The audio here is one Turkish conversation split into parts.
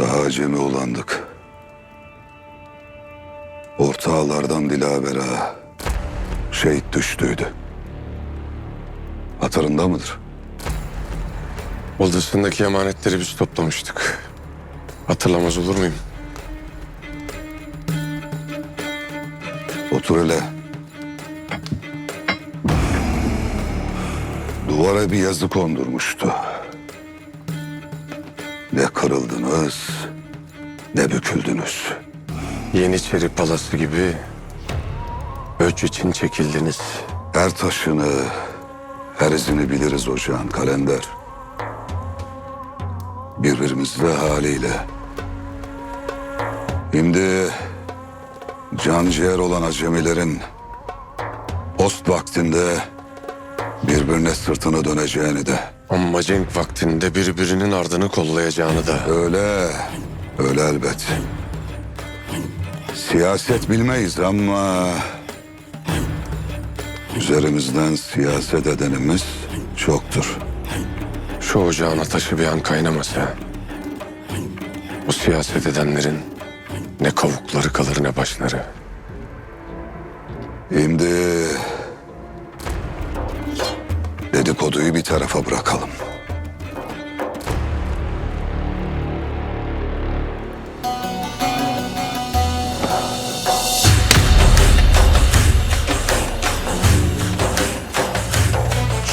Daha acemi olandık. Orta ağlardan Dilaver ağa şehit düştüydü. Hatırında mıdır? Odasındaki emanetleri biz toplamıştık. Hatırlamaz olur muyum? Otur hele. Duvara bir yazı kondurmuştu. Ne kırıldınız, ne büküldünüz. Yeniçeri palası gibi öç için çekildiniz. Her taşını, her izini biliriz ocağın kalender. Birbirimizle haliyle. Şimdi can ciğer olan acemilerin post vaktinde birbirine sırtını döneceğini de Amma cenk vaktinde birbirinin ardını kollayacağını da. öyle, öyle elbet. Siyaset bilmeyiz ama üzerimizden siyaset edenimiz çoktur. Şu ocağın ateşi bir an kaynamasa. Bu siyaset edenlerin ne kavukları kalır ne başları. Şimdi dedikoduyu bir tarafa bırakalım.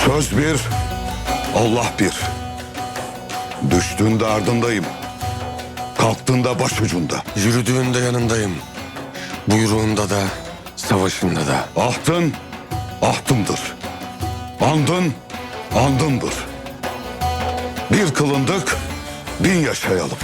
Söz bir, Allah bir. Düştüğünde ardındayım. Kalktığında başucunda. Yürüdüğünde yanındayım. Buyruğunda da, savaşında da. Ahtın, ahtımdır. Andın, andımdır. Bir kılındık, bin yaşayalım.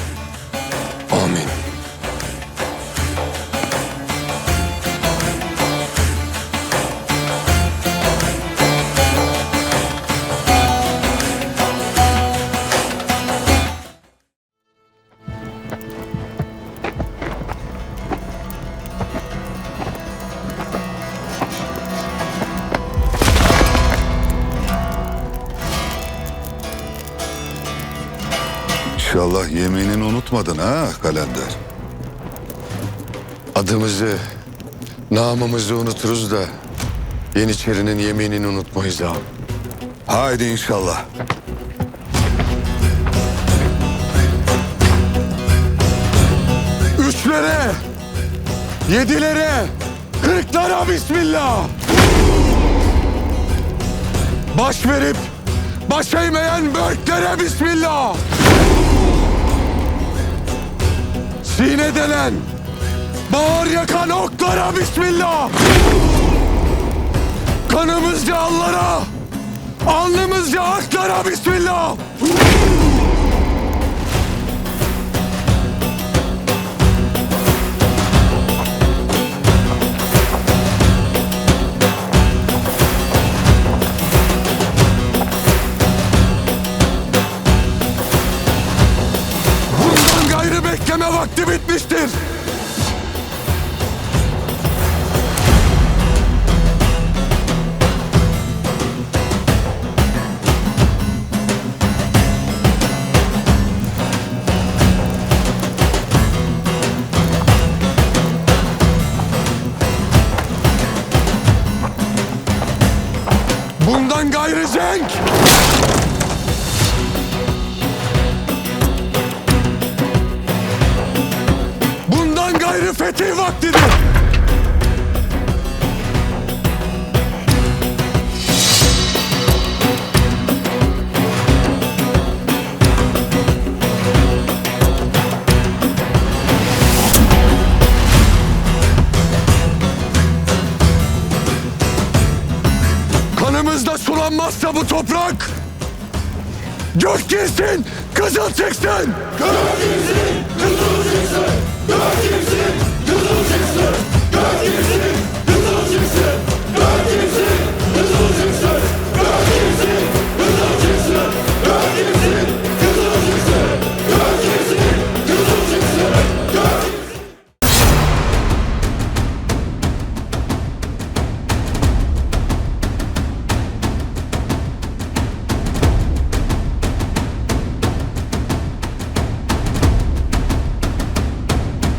İnşallah yeminini unutmadın ha kalender. Adımızı, namımızı unuturuz da Yeniçerinin yeminini unutmayız ağam. Haydi inşallah. Üçlere, yedilere, kırklara bismillah. Baş verip baş eğmeyen börklere bismillah. Sine delen, bağır yakan oklara bismillah. Kanımızca allara, alnımızca aklara bismillah. Bekleme vakti bitmiştir. Bundan gayrı cenk Olmazsa bu toprak gök girsin, kızıl çıksın. Gök girsin, kızıl çıksın. Gök girsin, kızıl çıksın.